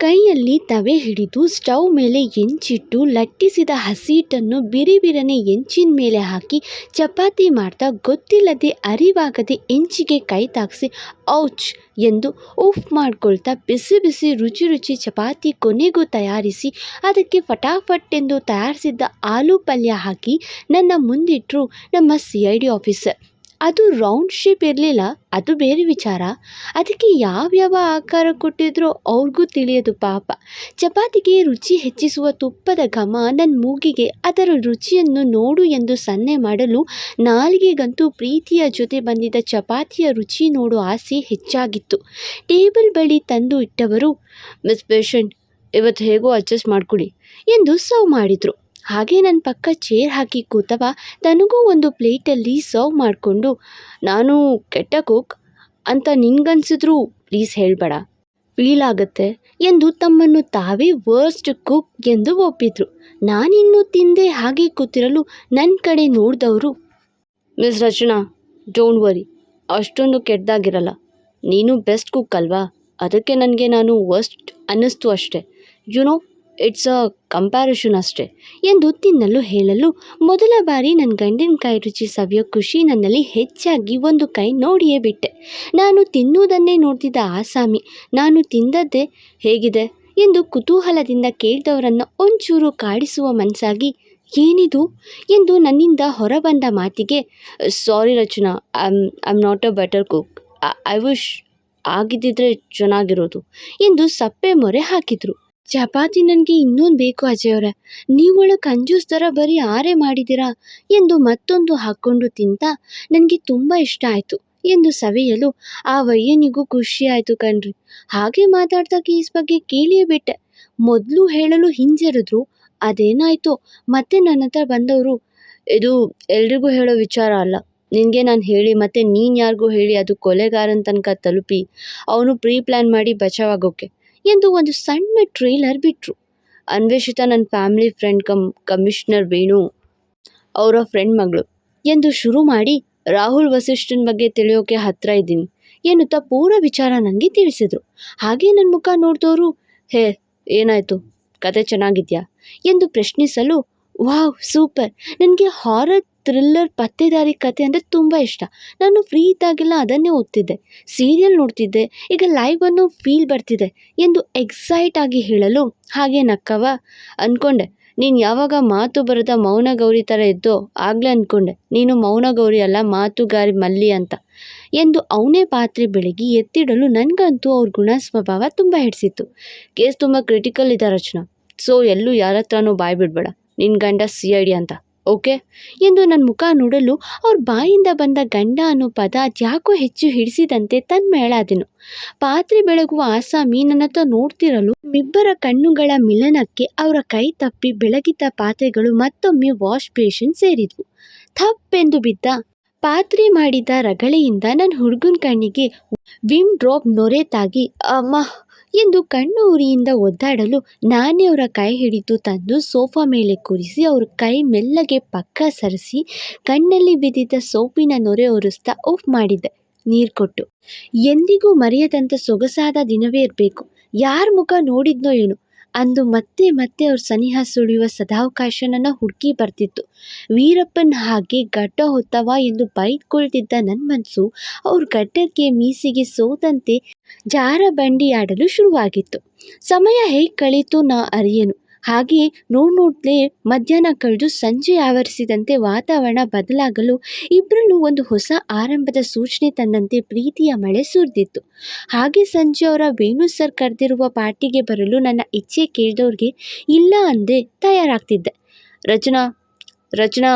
ಕೈಯಲ್ಲಿ ತವೆ ಹಿಡಿದು ಸ್ಟವ್ ಮೇಲೆ ಎಂಚಿಟ್ಟು ಲಟ್ಟಿಸಿದ ಹಸಿಹಿಟ್ಟನ್ನು ಬಿರಿ ಬಿರನೆ ಎಂಚಿನ ಮೇಲೆ ಹಾಕಿ ಚಪಾತಿ ಮಾಡ್ತಾ ಗೊತ್ತಿಲ್ಲದೆ ಅರಿವಾಗದೆ ಎಂಚಿಗೆ ಕೈ ತಾಗಿಸಿ ಔಚ್ ಎಂದು ಉಫ್ ಮಾಡ್ಕೊಳ್ತಾ ಬಿಸಿ ಬಿಸಿ ರುಚಿ ರುಚಿ ಚಪಾತಿ ಕೊನೆಗೂ ತಯಾರಿಸಿ ಅದಕ್ಕೆ ಫಟಾಫಟ್ ಎಂದು ತಯಾರಿಸಿದ್ದ ಆಲೂ ಪಲ್ಯ ಹಾಕಿ ನನ್ನ ಮುಂದಿಟ್ಟರು ನಮ್ಮ ಸಿ ಐ ಡಿ ಆಫೀಸರ್. ಅದು ರೌಂಡ್ ಶೇಪ್ ಇರಲಿಲ್ಲ, ಅದು ಬೇರೆ ವಿಚಾರ. ಅದಕ್ಕೆ ಯಾವ್ಯಾವ ಆಕಾರ ಕೊಟ್ಟಿದ್ರೋ ಅವ್ರಿಗೂ ತಿಳಿಯೋದು ಪಾಪ. ಚಪಾತಿಗೆ ರುಚಿ ಹೆಚ್ಚಿಸುವ ತುಪ್ಪದ ಘಮ ನನ್ನ ಮೂಗಿಗೆ, ಅದರ ರುಚಿಯನ್ನು ನೋಡು ಎಂದು ಸನ್ನೆ ಮಾಡಲು ನಾಲಿಗೆಗಂತೂ ಪ್ರೀತಿಯ ಜೊತೆ ಬಂದಿದ್ದ ಚಪಾತಿಯ ರುಚಿ ನೋಡು ಆಸೆ ಹೆಚ್ಚಾಗಿತ್ತು. ಟೇಬಲ್ ಬಳಿ ತಂದು ಇಟ್ಟವರು, ಮಿಸ್ ಪೇಷಂಟ್, ಇವತ್ತು ಹೇಗೋ ಅಡ್ಜಸ್ಟ್ ಮಾಡ್ಕೊಡಿ ಎಂದು ಸರ್ವ್ ಮಾಡಿದರು. ಹಾಗೆ ನನ್ನ ಪಕ್ಕ ಚೇರ್ ಹಾಕಿ ಕೂತವ, ತನಗೂ ಒಂದು ಪ್ಲೇಟಲ್ಲಿ ಸರ್ವ್ ಮಾಡಿಕೊಂಡು, ನಾನು ಕೆಟ್ಟ ಕುಕ್ ಅಂತ ನಿಂಗನ್ಸಿದ್ರು ಪ್ಲೀಸ್ ಹೇಳಬೇಡ ಫೀಲ್ ಆಗುತ್ತೆ ಎಂದು ತಮ್ಮನ್ನು ತಾವೇ ವರ್ಸ್ಟ್ ಕುಕ್ ಎಂದು ಒಪ್ಪಿದ್ರು. ನಾನಿನ್ನೂ ತಿಂದೆ ಹಾಗೆ ಕೂತಿರಲು ನನ್ನ ಕಡೆ ನೋಡಿದವರು ಮಿಸ್ ರಚನಾ ಡೋಂಟ್ ವರಿ ಅಷ್ಟೊಂದು ಕೆಟ್ಟದಾಗಿರಲ್ಲ ನೀನು ಬೆಸ್ಟ್ ಕುಕ್ ಅಲ್ವಾ? ಅದಕ್ಕೆ ನನಗೆ ನಾನು ವರ್ಸ್ಟ್ ಅನ್ನಿಸ್ತು ಅಷ್ಟೆ. ನೋ ಇಟ್ಸ್ ಅ ಕಂಪ್ಯಾರಿಷನ್ ಅಷ್ಟೇ. ಎಂದು ತಿನ್ನಲು ಹೇಳಲು ಮೊದಲ ಬಾರಿ ನನ್ನ ಗಂಡಿನ ಕೈ ರುಚಿ ಸವಿಯೋ ಖುಷಿ ನನ್ನಲ್ಲಿ ಹೆಚ್ಚಾಗಿ ಒಂದು ಕೈ ನೋಡಿಯೇ ಬಿಟ್ಟೆ. ನಾನು ತಿನ್ನುವುದನ್ನೇ ನೋಡ್ತಿದ್ದ ಆಸಾಮಿ, ನಾನು ತಿಂದದ್ದೇ ಹೇಗಿದೆ? ಎಂದು ಕುತೂಹಲದಿಂದ ಕೇಳಿದವರನ್ನು ಒಂಚೂರು ಕಾಡಿಸುವ ಮನಸ್ಸಾಗಿ, ಏನಿದು? ಎಂದು ನನ್ನಿಂದ ಹೊರಬಂದ ಮಾತಿಗೆ sorry Rachana I am not a better cook I wish ಆಗಿದ್ದಿದ್ರೆ ಚೆನ್ನಾಗಿರೋದು, ಎಂದು ಸಪ್ಪೆ ಮೊರೆ ಹಾಕಿದರು. ಚಪಾತಿ ನನಗೆ ಇನ್ನೊಂದು ಬೇಕು ಅಜಯ್ ನೀವೊಳ ಕಂಜೂಸ್ ಥರ ಬರೀ ಆರೆ ಮಾಡಿದ್ದೀರಾ ಎಂದು ಮತ್ತೊಂದು ಹಾಕ್ಕೊಂಡು ತಿಂತ ನನಗೆ ತುಂಬ ಇಷ್ಟ ಆಯಿತು ಎಂದು ಸವಿಯಲು ಆ ವಯ್ಯನಿಗೂ ಖುಷಿ ಆಯಿತು ಕಣ್ರಿ. ಹಾಗೆ ಮಾತಾಡ್ತಾ ಕೇಸ್ ಬಗ್ಗೆ ಕೇಳಿಯೇ ಬಿಟ್ಟೆ. ಮೊದಲು ಹೇಳಲು ಹಿಂಜರಿದ್ರು. ಅದೇನಾಯಿತು? ಮತ್ತೆ ನನ್ನ ಹತ್ರ ಬಂದವರು, ಇದು ಎಲ್ರಿಗೂ ಹೇಳೋ ವಿಚಾರ ಅಲ್ಲ. ನಿನಗೆ ನಾನು ಹೇಳಿ, ಮತ್ತೆ ನೀನು ಯಾರಿಗೂ ಹೇಳಿ, ಅದು ಕೊಲೆಗಾರನ ತನಕ ತಲುಪಿ. ಅವನು ಪ್ರೀ ಪ್ಲ್ಯಾನ್ ಮಾಡಿ ಬಚಾವಾಗೋಕೆ ಎಂದು ಒಂದು ಸಣ್ಣ ಟ್ರೇಲರ್ ಬಿಟ್ಟರು ಅನ್ವೇಷಿತ ನನ್ನ family friend come, commissioner Venu, ಅವರ ಫ್ರೆಂಡ್ ಮಗಳು ಎಂದು ಶುರು ಮಾಡಿ ರಾಹುಲ್ ವಸಿಷ್ಠನ ಬಗ್ಗೆ ತಿಳಿಯೋಕೆ ಹತ್ತಿರ ಇದ್ದೀನಿ ಎನ್ನುತ್ತಾ ಪೂರ ವಿಚಾರ ನನಗೆ ತಿಳಿಸಿದರು. ಹಾಗೆ ನನ್ನ ಮುಖ ನೋಡಿದವರು ಹೇ, ಏನಾಯಿತು? ಕತೆ ಚೆನ್ನಾಗಿದೆಯಾ? ಎಂದು ಪ್ರಶ್ನಿಸಲು, ವಾವ್, ಸೂಪರ್. ನನಗೆ ಹಾರರ್ ಥ್ರಿಲ್ಲರ್, ಪತ್ತೇದಾರಿ ಕತೆ ಅಂದರೆ ತುಂಬ ಇಷ್ಟ. ನಾನು ಫ್ರೀ ಇದ್ದಾಗೆಲ್ಲ ಅದನ್ನೇ ಓದ್ತಿದ್ದೆ. ಸೀರಿಯಲ್ ನೋಡ್ತಿದ್ದೆ. ಈಗ ಲೈವ್ ಅನ್ನೋ ಫೀಲ್ ಬರ್ತಿದೆ ಎಂದು ಎಕ್ಸೈಟ್ ಆಗಿ ಹೇಳಲು ಹಾಗೆ ನಕ್ಕವ ಅಂದ್ಕೊಂಡೆ ನೀನು ಯಾವಾಗ ಮಾತು ಬರದ ಮೌನ ಗೌರಿ ಥರ ಇದ್ದೋ ಆಗಲೇ ಅಂದ್ಕೊಂಡೆ ನೀನು ಮೌನ ಗೌರಿ ಅಲ್ಲ, ಮಾತುಗಾರಿ ಮಲ್ಲಿ ಅಂತ ಎಂದು ಅವನೇ ಪಾತ್ರೆ ಬೆಳಗಿ ಎತ್ತಿಡಲು ನನಗಂತೂ ಅವ್ರ ಗುಣ ಸ್ವಭಾವ ತುಂಬ ಹಿಡಿಸಿತ್ತು. ಕೇಸ್ ತುಂಬ ಕ್ರಿಟಿಕಲ್ ಇದೆ ರಚನಾ ಸೊ ಎಲ್ಲೂ ಯಾರ ಹತ್ರನೂ ಬಾಯಿ ಬಿಡಬೇಡ. ನಿನ್ನ ಗಂಡ ಸಿ ಐ ಡಿ ಅಂತ. ಓಕೆ? ಎಂದು ನನ್ನ ಮುಖ ನೋಡಲು ಅವ್ರ ಬಾಯಿಂದ ಬಂದ ಗಂಡ ಅನ್ನೋ ಪದ ಅದ್ಯಾಕೋ ಹೆಚ್ಚು ಹಿಡಿಸಿದಂತೆ ತನ್ಮೇಳಾದೆನು ಪಾತ್ರೆ ಬೆಳಗುವ ಆಸಾಮಿ ನನ್ನ ಹತ್ರ ನೋಡ್ತಿರಲು ಇಬ್ಬರ ಕಣ್ಣುಗಳ ಮಿಲನಕ್ಕೆ ಅವರ ಕೈ ತಪ್ಪಿ ಬೆಳಗಿದ್ದ ಪಾತ್ರೆಗಳು ಮತ್ತೊಮ್ಮೆ ವಾಶ್ ಬೇಷನ್ ಸೇರಿದ್ವು. ಥಪ್ಪೆಂದು ಬಿದ್ದ ಪಾತ್ರೆ ಮಾಡಿದ ರಗಳೆಯಿಂದ ನನ್ನ ಹುಡುಗನ ಕಣ್ಣಿಗೆ ವಿಮ್ ಡ್ರಾಪ್ ನೊರೆ ತಾಗಿ, ಅಮ್ಮ ಎಂದು ಕಣ್ಣು ಉರಿಯಿಂದ ಒದ್ದಾಡಲು ನಾನೇ ಅವರ ಕೈ ಹಿಡಿದು ತಂದು ಸೋಫಾ ಮೇಲೆ ಕೂರಿಸಿ ಅವ್ರ ಕೈ ಮೆಲ್ಲಗೆ ಪಕ್ಕ ಸರಿಸಿ ಕಣ್ಣಲ್ಲಿ ಬಿದ್ದಿದ್ದ ಸೋಪಿನ ನೊರೆ ಒರೆಸ್ತಾ ಆಫ್ ಮಾಡಿದ್ದೆ. ನೀರು ಕೊಟ್ಟು. ಎಂದಿಗೂ ಮರೆಯದಂಥ ಸೊಗಸಾದ ದಿನವೇ ಇರಬೇಕು. ಯಾರ ಮುಖ ನೋಡಿದ್ನೋ ಏನು. ಅಂದು ಮತ್ತೆ ಮತ್ತೆ ಅವ್ರ ಸನಿಹ ಸುಳಿಯುವ ಸದಾವಕಾಶ ನನ್ನ ಹುಡುಕಿ ಬರ್ತಿತ್ತು. ವೀರಪ್ಪನ ಹಾಗೆ ಗಡ್ಡ ಹೊತ್ತವ ಎಂದು ಬೈದ್ಕೊಳ್ತಿದ್ದ ನನ್ನ ಮನಸ್ಸು ಅವ್ರ ಗಡ್ಡಕ್ಕೆ ಮೀಸಿಗೆ ಸೋದಂತೆ ಜಾರ ಬಂಡಿಯಾಡಲು ಶುರುವಾಗಿತ್ತು. ಸಮಯ ಹೇಗೆ ಕಳೀತು ನಾ ಅರಿಯನು. ಹಾಗೆ ನೋಡ್ ನೋಡ್ಲೇ ಮಧ್ಯಾಹ್ನ ಕಳೆದು ಸಂಜೆ ಆವರಿಸಿದಂತೆ ವಾತಾವರಣ ಬದಲಾಗಲು ಇಬ್ಬರಲ್ಲೂ ಒಂದು ಹೊಸ ಆರಂಭದ ಸೂಚನೆ ತಂದಂತೆ ಪ್ರೀತಿಯ ಮಳೆ ಸುರಿದಿತ್ತು. ಹಾಗೆ ಸಂಜೆ ಅವರ ವೇಣು ಸರ್ ಕರೆದಿರುವ ಪಾರ್ಟಿಗೆ ಬರಲು ನನ್ನ ಇಚ್ಛೆ ಕೇಳಿದವ್ರಿಗೆ ಇಲ್ಲ ಅಂದೆ ತಯಾರಾಗ್ತಿದ್ದೆ. ರಚನಾ ರಚನಾ,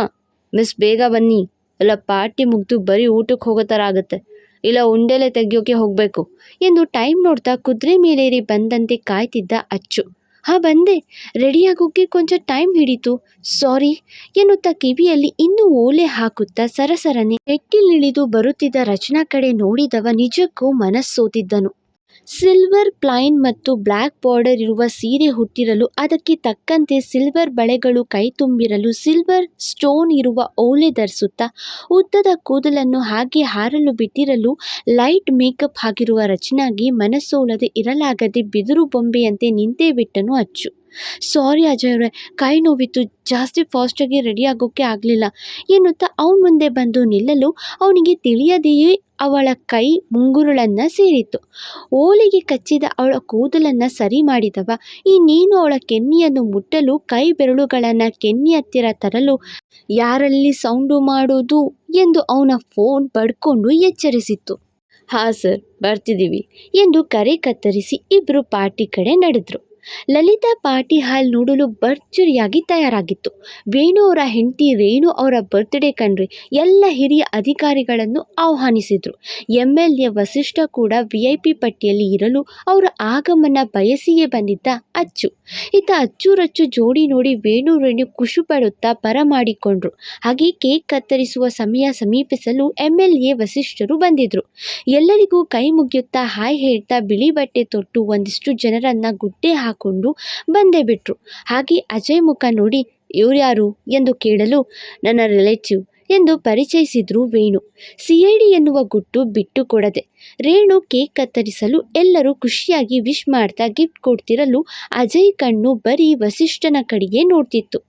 ಮಿಸ್ ಬೇಗ ಬನ್ನಿ. ಇಲ್ಲ ಪಾರ್ಟಿ ಮುಗಿದು ಬರೀ ಊಟಕ್ಕೆ ಹೋಗೋ ಥರ ಆಗುತ್ತೆ. ಇಲ್ಲ, ಉಂಡೆಲೆ ತೆಗಿಯೋಕೆ ಹೋಗಬೇಕು. ಎಂದು ಟೈಮ್ ನೋಡ್ತಾ ಕುದುರೆ ಮೇಲೇರಿ ಬಂದಂತೆ ಕಾಯ್ತಿದ್ದ ಅಚ್ಚು. ಹಾಂ, ಬಂದೆ. ರೆಡಿಯಾಗೋಕ್ಕೆ ಕೊಂಚ ಟೈಮ್ ಹಿಡೀತು. ಸಾರಿ. ಎನ್ನುತ್ತಾ ಕಿವಿಯಲ್ಲಿ ಇನ್ನೂ ಓಲೆ ಹಾಕುತ್ತಾ ಸರಸರನೆ. ಮೆಟ್ಟಿಲಿಳಿದು ಬರುತ್ತಿದ್ದ ರಚನಾ ಕಡೆ ನೋಡಿದವ ನಿಜಕ್ಕೂ ಮನಸ್ಸೋತಿದ್ದನು. ಸಿಲ್ವರ್ ಪ್ಲೈನ್ ಮತ್ತು ಬ್ಲ್ಯಾಕ್ ಬಾರ್ಡರ್ ಇರುವ ಸೀರೆ ಹುಟ್ಟಿರಲು ಅದಕ್ಕೆ ತಕ್ಕಂತೆ ಸಿಲ್ವರ್ ಬಳೆಗಳು ಕೈತುಂಬಿರಲು ಸಿಲ್ವರ್ ಸ್ಟೋನ್ ಇರುವ ಓಲೆ ಧರಿಸುತ್ತಾ ಉದ್ದದ ಕೂದಲನ್ನು ಹಾಗೆ ಹಾರಲು ಬಿಟ್ಟಿರಲು ಲೈಟ್ ಮೇಕಪ್ ಆಗಿರುವ ರಚನಾಗಿ ಮನಸೋಲದೆ ಇರಲಾಗದೆ ಬಿದಿರು ಬೊಂಬೆಯಂತೆ ನಿಂತೇ ಬಿಟ್ಟನು ಅಚ್ಚು. ಸಾರಿ ಅಜಯ್ ಅವರೇ, ಕೈ ನೋವಿತ್ತು, ಜಾಸ್ತಿ ಫಾಸ್ಟಾಗಿ ರೆಡಿ ಆಗೋಕ್ಕೆ ಆಗಲಿಲ್ಲ. ಎನ್ನುತ್ತಾ ಅವನ ಮುಂದೆ ಬಂದು ನಿಲ್ಲಲು ಅವನಿಗೆ ತಿಳಿಯದೆಯೇ ಅವಳ ಕೈ ಮುಂಗುರುಳನ್ನು ಸೇರಿತ್ತು. ಓಲಿಗೆ ಕಚ್ಚಿದ ಅವಳ ಕೂದಲನ್ನು ಸರಿ ಮಾಡಿದವ. ಈ ನೀನು ಅವಳ ಕೆನ್ನಿಯನ್ನು ಮುಟ್ಟಲು, ಕೈ ಬೆರಳುಗಳನ್ನು ಕೆನ್ನಿ ಹತ್ತಿರ ತರಲು ಯಾರಲ್ಲಿ ಸೌಂಡು ಮಾಡೋದು ಎಂದು ಅವನ ಫೋನ್ ಬಡ್ಕೊಂಡು ಎಚ್ಚರಿಸಿತ್ತು. ಹಾಂ ಸರ್ ಬರ್ತಿದ್ದೀವಿ ಎಂದು ಕರೆ ಕತ್ತರಿಸಿ ಇಬ್ಬರು ಪಾರ್ಟಿ ಕಡೆ ನಡೆದ್ರು. ಲಲಿತಾ ಪಾರ್ಟಿ ಹಾಲ್ ನೋಡಲು ಭರ್ಜರಿಯಾಗಿ ತಯಾರಾಗಿತ್ತು. ವೇಣು ಅವರ ಹೆಂಡತಿ ರೇಣು ಅವರ ಬರ್ತ್ಡೇ ಕಂಡ್ರೆ ಎಲ್ಲ ಹಿರಿಯ ಅಧಿಕಾರಿಗಳನ್ನು ಆಹ್ವಾನಿಸಿದರು. ಎಂ ಎಲ್ ಎ ವಸಿಷ್ಠ ಕೂಡ ವಿ ಐ ಪಿ ಪಟ್ಟಿಯಲ್ಲಿ ಇರಲು ಅವರ ಆಗಮನ ಬಯಸಿಯೇ ಬಂದಿದ್ದ ಅಚ್ಚು. ಇತ್ತ ಅಚ್ಚುರಚ್ಚು ಜೋಡಿ ನೋಡಿ ವೇಣು ರೇಣು ಖುಷಿ ಪಡುತ್ತಾ ಬರಮಾಡಿಕೊಂಡ್ರು ಹಾಗೆ ಕೇಕ್ ಕತ್ತರಿಸುವ ಸಮಯ ಸಮೀಪಿಸಲು ಎಂ ಎಲ್ ಎ ವಸಿಷ್ಠರು ಬಂದಿದ್ರು. ಎಲ್ಲರಿಗೂ ಕೈ ಮುಗಿಯುತ್ತಾ ಹಾಯ್ ಹೇಳ್ತಾ ಬಿಳಿ ಬಟ್ಟೆ ತೊಟ್ಟು ಒಂದಿಷ್ಟು ಜನರನ್ನ ಗುಡ್ಡೆ ಹಾಕೊಂಡು ಬಂದೇ ಬಿಟ್ರು. ಹಾಗೆ ಅಜಯ್ ಮುಖ ನೋಡಿ ಇವ್ರ್ಯಾರು ಎಂದು ಕೇಳಲು ನನ್ನ ರಿಲೇಟಿವ್ ಎಂದು ಪರಿಚಯಿಸಿದ್ರು ವೇಣು. ಸಿ ಐ ಡಿ ಎನ್ನುವ ಗುಟ್ಟು ಬಿಟ್ಟು ಕೊಡದೆ ರೇಣು ಕೇಕ್ ಕತ್ತರಿಸಲು ಎಲ್ಲರೂ ಖುಷಿಯಾಗಿ ವಿಶ್ ಮಾಡ್ತಾ ಗಿಫ್ಟ್ ಕೊಡ್ತಿರಲು ಅಜಯ್ ಕಣ್ಣು ಬರೀ ವಸಿಷ್ಠನ ಕಡೆಗೆ ನೋಡ್ತಿತ್ತು.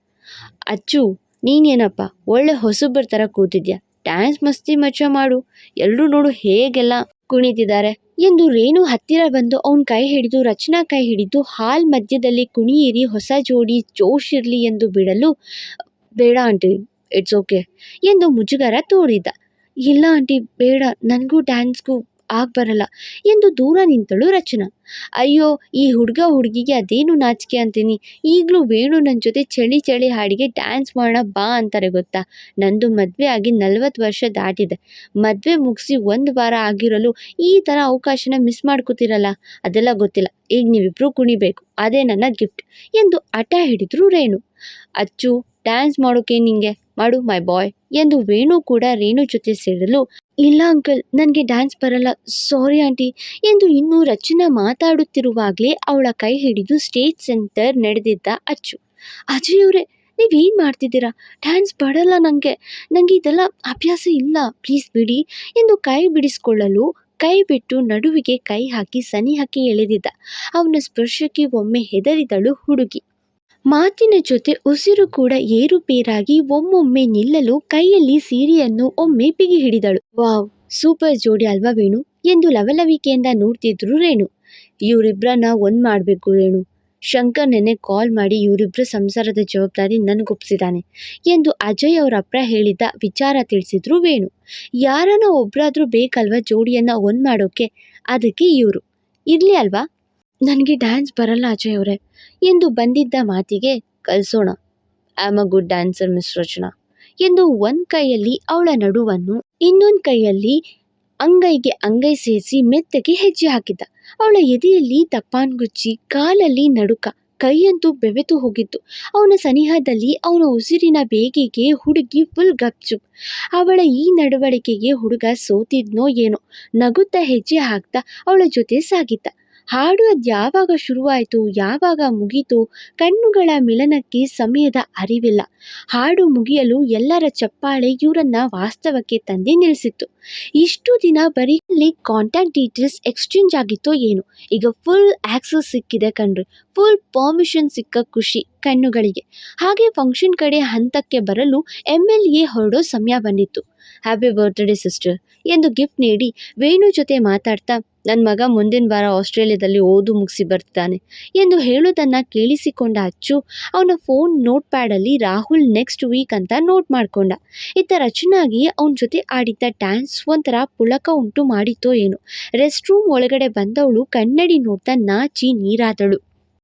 ಅಜ್ಜು, ನೀನೇನಪ್ಪ? ಒಳ್ಳೆ ಹೊಸಬರ ಥರ ಕೂತಿದ್ಯಾ? ಡ್ಯಾನ್ಸ್ ಮಸ್ತಿ ಮಜಾ ಮಾಡು. ಎಲ್ಲರೂ ನೋಡು ಹೇಗೆಲ್ಲ ಕುಣಿತಿದ್ದಾರೆ. ಎಂದು ರೇಣು ಹತ್ತಿರ ಬಂದು ಅವನ ಕೈ ಹಿಡಿದು, ರಚನಾ ಕೈ ಹಿಡಿದು, ಹಾಲ್ ಮಧ್ಯದಲ್ಲಿ ಕುಣಿಯಿರಿ, ಹೊಸ ಜೋಡಿ ಜೋಶ್ ಇರಲಿ ಎಂದು ಬಿಡಲು, ಬೇಡ ಆಂಟಿ ಇಟ್ಸ್ ಓಕೆ ಎಂದು ಮುಜುಗರ ತೋರಿದ ಇಲ್ಲ ಆಂಟಿ, ಬೇಡ, ನನಗೂ ಡ್ಯಾನ್ಸ್ಗೂ ಆಗ ಬರಲ್ಲ ಎಂದು ದೂರ ನಿಂತಳು ರಚನಾ. ಅಯ್ಯೋ, ಈ ಹುಡುಗ ಹುಡುಗಿಗೆ ಅದೇನು ನಾಚಿಕೆ ಅಂತೀನಿ? ಈಗಲೂ ವೇಣು ನನ್ನ ಜೊತೆ ಚಳಿ ಚಳಿ ಹಾಡಿಗೆ ಡ್ಯಾನ್ಸ್ ಮಾಡೋಣ ಬಾ ಅಂತಾರೆ ಗೊತ್ತಾ? ನಂದು ಮದುವೆ ಆಗಿ ನಲ್ವತ್ತು ವರ್ಷ ದಾಟಿದೆ. ಮದುವೆ ಮುಗಿಸಿ ಒಂದು ವಾರ ಆಗಿರಲು ಈ ಥರ ಅವಕಾಶನ ಮಿಸ್ ಮಾಡ್ಕೋತಿರಲ್ಲ? ಅದೆಲ್ಲ ಗೊತ್ತಿಲ್ಲ. ಈಗ ನೀವಿಬ್ಬರೂ ಕುಣಿಬೇಕು. ಅದೇ ನನ್ನ ಗಿಫ್ಟ್ ಎಂದು ಹಠ ಹಿಡಿದ್ರು ರೇಣು. ಅಚ್ಚು ಡ್ಯಾನ್ಸ್ ಮಾಡೋಕೆ ನಿಂಗೆ? ಮಾಡು ಮೈ ಬಾಯ್ ಎಂದು ವೇಣು ಕೂಡ ರೇಣು ಜೊತೆ ಸೇರಲು ಇಲ್ಲ ಅಂಕಲ್, ನನಗೆ ಡ್ಯಾನ್ಸ್ ಬರಲ್ಲ. ಸಾರಿ ಆಂಟಿ ಎಂದು ಇನ್ನೂ ರಚನಾ ಮಾತಾಡುತ್ತಿರುವಾಗಲೇ ಅವಳ ಕೈ ಹಿಡಿದು ಸ್ಟೇಜ್ ಸೆಂಟರ್ ನಡೆದಿದ್ದ ಅಚ್ಚು. ಅಜಯ್ ಅವರೇ, ನೀವೇನು ಮಾಡ್ತಿದ್ದೀರಾ? ಡ್ಯಾನ್ಸ್ ಬರಲ್ಲ ನನಗೆ ನನಗೆ ಇದೆಲ್ಲ ಅಭ್ಯಾಸ ಇಲ್ಲ. ಪ್ಲೀಸ್ ಬಿಡಿ ಎಂದು ಕೈ ಬಿಡಿಸಿಕೊಳ್ಳಲು ಕೈ ಬಿಟ್ಟು ನಡುವಿಗೆ ಕೈ ಹಾಕಿ ಸನಿಹಕ್ಕೆ ಎಳೆದಿದ್ದ. ಅವನ ಸ್ಪರ್ಶಕ್ಕೆ ಒಮ್ಮೆ ಹೆದರಿದಳು ಹುಡುಗಿ. ಮಾತಿನ ಜೊತೆ ಉಸಿರು ಕೂಡ ಏರುಪೇರಾಗಿ ಒಮ್ಮೊಮ್ಮೆ ನಿಲ್ಲಲು ಕೈಯಲ್ಲಿ ಸೀರೆಯನ್ನು ಒಮ್ಮೆ ಬಿಗಿ ಹಿಡಿದಳು ವಾವ್, ಸೂಪರ್ ಜೋಡಿ ಅಲ್ವಾ ವೇಣು? ಎಂದು ಲವಲವಿಕೆಯಿಂದ ನೋಡ್ತಿದ್ರು ರೇಣು. ಇವರಿಬ್ಬರನ್ನ ಒಂದು ಮಾಡಬೇಕು ರೇಣು. ಶಂಕರ್ ನೆನೆ ಕಾಲ್ ಮಾಡಿ ಇವರಿಬ್ಬರ ಸಂಸಾರದ ಜವಾಬ್ದಾರಿ ನನಗೊಪ್ಸಿದ್ದಾನೆ ಎಂದು ಅಜಯ್ ಅವರ ಅಪ್ಪ ಹೇಳಿದ್ದ ವಿಚಾರ ತಿಳಿಸಿದ್ರು ವೇಣು. ಯಾರನ್ನ ಒಬ್ಬರಾದ್ರೂ ಬೇಕಲ್ವಾ ಜೋಡಿಯನ್ನು ಒಂದು ಮಾಡೋಕ್ಕೆ ಅದಕ್ಕೆ ಇವರು. ಇರಲಿ ಅಲ್ವಾ? ನನಗೆ ಡ್ಯಾನ್ಸ್ ಬರಲ್ಲ ಅಜಯ್ ಅವರೇ. ಎಂದು ಬಂದಿದ್ದ ಮಾತಿಗೆ ಕಲಿಸೋಣ. I am a good dancer miss Rachana ಎಂದು ಒಂದು ಕೈಯಲ್ಲಿ ಅವಳ ನಡುವನ್ನು ಇನ್ನೊಂದು ಕೈಯಲ್ಲಿ ಅಂಗೈಗೆ ಅಂಗೈ ಸೇರಿಸಿ ಮೆತ್ತಗೆ ಹೆಜ್ಜೆ ಹಾಕಿದ್ದ ಅವಳ ಎದೆಯಲ್ಲಿ ತಪ್ಪಾನ್ಗುಚ್ಚಿ ಕಾಲಲ್ಲಿ ನಡುಕ ಕೈಯಂತೂ ಬೆವೆತು ಹೋಗಿತ್ತು. ಅವನ ಸನಿಹದಲ್ಲಿ ಅವನ ಉಸಿರಿನ ಬೇಗೆಗೆ ಹುಡುಗಿ ಫುಲ್ ಗಪ್ಚುಪ್ ಅವಳ ಈ ನಡವಳಿಕೆಗೆ ಹುಡುಗ ಸೋತಿದ್ನೋ ಏನೋ ನಗುತ್ತಾ ಹೆಜ್ಜೆ ಹಾಕ್ತಾ ಅವಳ ಜೊತೆ ಸಾಗಿದ್ದ. ಹಾಡು ಅದು ಯಾವಾಗ ಶುರುವಾಯಿತು, ಯಾವಾಗ ಮುಗೀತು, ಕಣ್ಣುಗಳ ಮಿಲನಕ್ಕೆ ಸಮಯದ ಅರಿವಿಲ್ಲ. ಹಾಡು ಮುಗಿಯಲು ಎಲ್ಲರ ಚಪ್ಪಾಳೆ ಇವರನ್ನು ವಾಸ್ತವಕ್ಕೆ ತಂದು ನಿಲ್ಲಿಸಿತ್ತು. ಇಷ್ಟು ದಿನ ಬರೀ ಕಾಂಟ್ಯಾಕ್ಟ್ ಡೀಟೇಲ್ಸ್ ಎಕ್ಸ್ಚೇಂಜ್ ಆಗಿತ್ತೋ ಏನು. ಈಗ ಫುಲ್ ಆಕ್ಸಸ್ ಸಿಕ್ಕಿದೆ ಕಣ್ರಿ. ಫುಲ್ ಪರ್ಮಿಷನ್ ಸಿಕ್ಕ ಖುಷಿ ಕಣ್ಣುಗಳಿಗೆ. ಹಾಗೆ ಫಂಕ್ಷನ್ ಕಡೆ ಹಂತಕ್ಕೆ ಬರಲು ಎಂ ಎಲ್ ಎ ಹೊರಡೋ ಸಮಯ ಬಂದಿತ್ತು. ಹ್ಯಾಪಿ ಬರ್ತ್ಡೇ ಸಿಸ್ಟರ್ ಎಂದು ಗಿಫ್ಟ್ ನೀಡಿ ವೇಣು ಜೊತೆ ಮಾತಾಡ್ತಾ ನನ್ನ ಮಗ ಮುಂದಿನ ವಾರ ಆಸ್ಟ್ರೇಲಿಯಾದಲ್ಲಿ ಓದು ಮುಗಿಸಿ ಬರ್ತಾನೆ ಎಂದು ಹೇಳೋದನ್ನು ಕೇಳಿಸಿಕೊಂಡ ಅಚ್ಚು ಅವನ ಫೋನ್ ನೋಟ್ ಪ್ಯಾಡಲ್ಲಿ ರಾಹುಲ್ ನೆಕ್ಸ್ಟ್ ವೀಕ್ ಅಂತ ನೋಟ್ ಮಾಡ್ಕೊಂಡ. ಇತ್ತ ರಚನಾಗಿ ಅವನ ಜೊತೆ ಆಡಿದ್ದ ಡ್ಯಾನ್ಸ್ ಒಂಥರ ಪುಳಕ ಉಂಟು ಮಾಡಿತ್ತೋ ಏನು. ರೆಸ್ಟ್ ರೂಮ್ ಒಳಗಡೆ ಬಂದವಳು ಕನ್ನಡಿ ನೋಡ್ತಾ ನಾಚಿ ನೀರಾದಳು.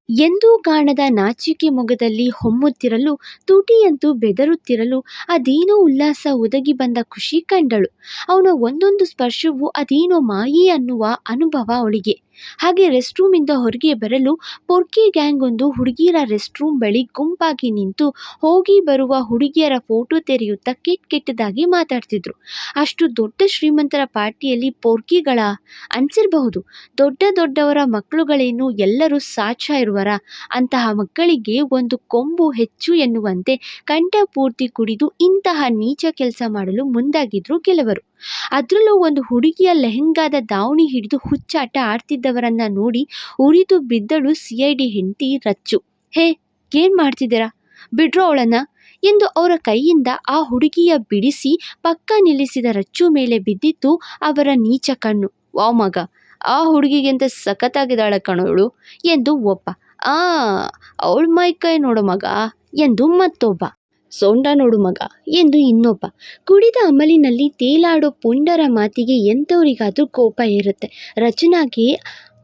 ಎಂದೂ ಕಾಣದ ನಾಚಿಕೆ ಮೊಗದಲ್ಲಿ ಹೊಮ್ಮುತ್ತಿರಲು, ತುಟಿಯಂತೂ ಬೆದರುತ್ತಿರಲು ಅದೇನೋ ಉಲ್ಲಾಸ ಒದಗಿ ಬಂದ ಖುಷಿ ಕಂಡಳು. ಅವನ ಒಂದೊಂದು ಸ್ಪರ್ಶವೂ ಅದೇನೋ ಮಾಯಿ ಅನ್ನುವ ಅನುಭವ ಅವಳಿಗೆ. ಹಾಗೆ ರೆಸ್ಟ್ ರೂಮ್ ಇಂದ ಹೊರಗೆ ಬರಲು ಪೊರ್ಕಿ ಗ್ಯಾಂಗ್ ಒಂದು ಹುಡುಗಿಯರ ರೆಸ್ಟ್ ರೂಮ್ ಬಳಿ ಗುಂಪಾಗಿ ನಿಂತು ಹೋಗಿ ಬರುವ ಹುಡುಗಿಯರ ಫೋಟೋ ತೆರೆಯುತ್ತಾ ಕೆಟ್ಟ ಕೆಟ್ಟದಾಗಿ ಮಾತಾಡ್ತಿದ್ರು. ಅಷ್ಟು ದೊಡ್ಡ ಶ್ರೀಮಂತರ ಪಾರ್ಟಿಯಲ್ಲಿ ಪೊರ್ಕಿಗಳ ಅನ್ಸಿರಬಹುದು. ದೊಡ್ಡ ದೊಡ್ಡವರ ಮಕ್ಕಳುಗಳೇನು ಎಲ್ಲರೂ ಸಾಚಾ ಇರುವರ? ಅಂತಹ ಮಕ್ಕಳಿಗೆ ಒಂದು ಕೊಂಬು ಹೆಚ್ಚು ಎನ್ನುವಂತೆ ಕಂಠ ಪೂರ್ತಿ ಕುಡಿದು ಇಂತಹ ನೀಚ ಕೆಲಸ ಮಾಡಲು ಮುಂದಾಗಿದ್ರು ಕೆಲವರು. ಅದರಲ್ಲೂ ಒಂದು ಹುಡುಗಿಯ ಲೆಹೆಂಗಾದ ದಾವಣಿ ಹಿಡಿದು ಹುಚ್ಚಾಟ ಆಡ್ತಿದ್ದವರನ್ನ ನೋಡಿ ಉರಿದು ಬಿದ್ದಳು ಸಿ ಐ ಡಿ ಹೆಂಡತಿ ರಚ್ಚು. ಹೇ, ಏನ್ ಮಾಡ್ತಿದ್ದೀರಾ? ಬಿಡ್ರೋ ಅವಳನ್ನ. ಎಂದು ಅವರ ಕೈಯಿಂದ ಆ ಹುಡುಗಿಯ ಬಿಡಿಸಿ ಪಕ್ಕ ನಿಲ್ಲಿಸಿದ ರಚ್ಚು ಮೇಲೆ ಬಿದ್ದಿತ್ತು ಅವರ ನೀಚ ಕಣ್ಣು. ವಾವ್ ಮಗ, ಆ ಹುಡುಗಿಗಿಂತ ಸಖತ್ತಾಗಿದ್ದಾಳೆ ಕಣೋಳು ಎಂದು ಒಬ್ಬ ಆ, ಅವಳ ಮೈಕೈ ನೋಡು ಮಗ ಎಂದು ಮತ್ತೊಬ್ಬ. ಸೊಂಡ ನೋಡು ಮಗ ಎಂದು ಇನ್ನೊಬ್ಬ. ಕುಡಿದ ಅಮಲಿನಲ್ಲಿ ತೇಲಾಡೋ ಪುಂಡರ ಮಾತಿಗೆ ಎಂಥವರಿಗಾದರೂ ಕೋಪ ಇರುತ್ತೆ. ರಚನಾಗೆ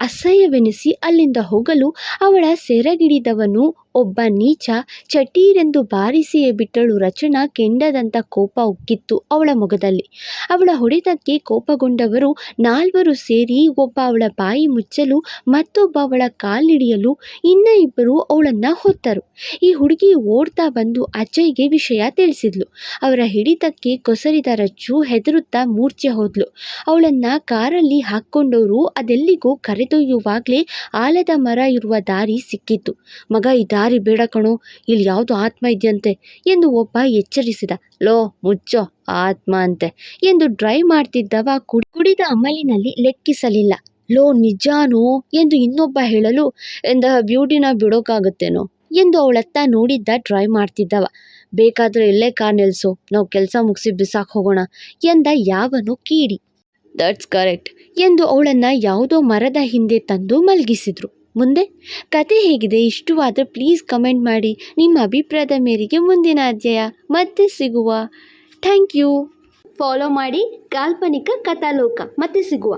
ಅಸಹ್ಯವೆನಿಸಿ ಅಲ್ಲಿಂದ ಹೋಗಲು ಅವಳ ಸೆರಗಿಡಿದವನು ಒಬ್ಬ ನೀಚ ಚಟೀರೆಂದು ಬಾರಿಸಿಯೇ ಬಿಟ್ಟಳು ರಚನಾ ಕೆಂಡದಂಥ ಕೋಪ ಉಕ್ಕಿತ್ತು ಅವಳ ಮೊಗದಲ್ಲಿ. ಅವಳ ಹೊಡೆತಕ್ಕೆ ಕೋಪಗೊಂಡವರು ನಾಲ್ವರು ಸೇರಿ ಒಬ್ಬ ಅವಳ ಬಾಯಿ ಮುಚ್ಚಲು ಮತ್ತೊಬ್ಬ ಅವಳ ಕಾಲಿಡಿಯಲು ಇನ್ನ ಇಬ್ಬರು ಅವಳನ್ನ ಹೊತ್ತರು. ಈ ಹುಡುಗಿ ಓಡ್ತಾ ಬಂದು ಅಜಯ್ಗೆ ವಿಷಯ ತಿಳಿಸಿದ್ಲು. ಅವರ ಹಿಡಿತಕ್ಕೆ ಕೊಸರಿದ ರಚ್ಚು ಹೆದರುತ್ತಾ ಮೂರ್ಛೆ ಹೋದ್ಲು. ಅವಳನ್ನ ಕಾರಲ್ಲಿ ಹಾಕ್ಕೊಂಡವರು ಅದೆಲ್ಲಿಗೂ ಕರೆದೊಯ್ಯುವಾಗಲೇ ಆಲದ ಮರ ಇರುವ ದಾರಿ ಸಿಕ್ಕಿತ್ತು. ಮಗ ಈ ದಾರಿ ಬೇಡ ಕಣೋ, ಇಲ್ಲಿ ಯಾವುದು ಆತ್ಮ ಇದೆಯಂತೆ ಎಂದು ಒಬ್ಬ ಎಚ್ಚರಿಸಿದ. ಲೋ, ಮುಚ್ಚೋ ಆತ್ಮ ಅಂತೆ ಎಂದು ಡ್ರೈವ್ ಮಾಡ್ತಿದ್ದವ ಕುಡಿ, ಕುಡಿದ ಅಮಲಿನಲ್ಲಿ ಲೆಕ್ಕಿಸಲಿಲ್ಲ. ಲೋ, ನಿಜಾನೋ ಎಂದು ಇನ್ನೊಬ್ಬ ಹೇಳಲು, ಎಂದ ಬ್ಯೂಟಿನ ಬಿಡೋಕ್ಕಾಗತ್ತೇನೋ ಎಂದು ಅವಳತ್ತ ನೋಡಿದ್ದ ಡ್ರೈವ್ ಮಾಡ್ತಿದ್ದವ. ಬೇಕಾದ್ರೂ ಇಲ್ಲೇ ಕಾರ್ ನಿಲ್ಸು, ನಾವು ಕೆಲಸ ಮುಗಿಸಿ ಬಿಸಾಕ್ ಹೋಗೋಣ ಎಂದ ಯಾವನು ಕೀಡಿ. ದಟ್ಸ್ ಕರೆಕ್ಟ್ ಎಂದು ಅವಳನ್ನ ಯಾವುದೋ ಮರದ ಹಿಂದೆ ತಂದು ಮಲಗಿಸಿದ್ರು. ಮುಂದೆ ಕತೆ ಹೇಗಿದೆ, ಇಷ್ಟವಾದರೆ ಪ್ಲೀಸ್ ಕಮೆಂಟ್ ಮಾಡಿ. ನಿಮ್ಮ ಅಭಿಪ್ರಾಯದ ಮೇರೆಗೆ ಮುಂದಿನ ಅಧ್ಯಾಯ ಮತ್ತೆ ಸಿಗುವ. ಥ್ಯಾಂಕ್ ಯು ಫಾಲೋ ಮಾಡಿ ಕಾಲ್ಪನಿಕ ಕಥಾಲೋಕ ಮತ್ತೆ ಸಿಗುವ.